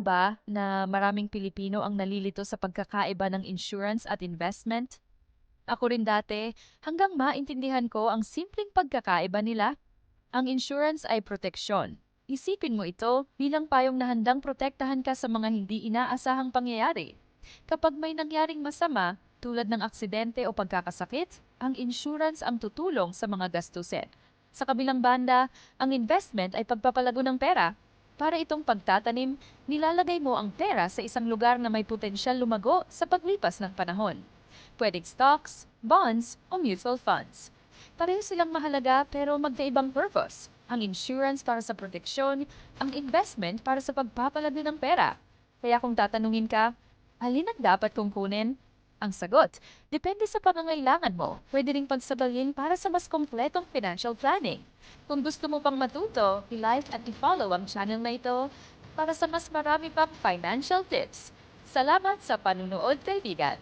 ba na maraming Pilipino ang nalilito sa pagkakaiba ng insurance at investment? Ako rin dati, hanggang maintindihan ko ang simpleng pagkakaiba nila. Ang insurance ay proteksyon. Isipin mo ito bilang payong na handang protektahan ka sa mga hindi inaasahang pangyayari. Kapag may nangyaring masama, tulad ng aksidente o pagkakasakit, ang insurance ang tutulong sa mga gastusin. Sa kabilang banda, ang investment ay pagpapalago ng pera. Para itong pagtatanim, nilalagay mo ang pera sa isang lugar na may potensyal lumago sa paglipas ng panahon. Pwedeng stocks, bonds, o mutual funds. Pareho silang mahalaga pero magkaibang purpose. Ang insurance para sa proteksyon, ang investment para sa pagpapalago ng pera. Kaya kung tatanungin ka, alin ang dapat kong kunin? Ang sagot, depende sa pangangailangan mo. Pwede ring pagsabalin para sa mas kompletong financial planning. Kung gusto mo pang matuto, i-like at i-follow ang channel na ito para sa mas marami pang financial tips. Salamat sa panunood, kaibigan!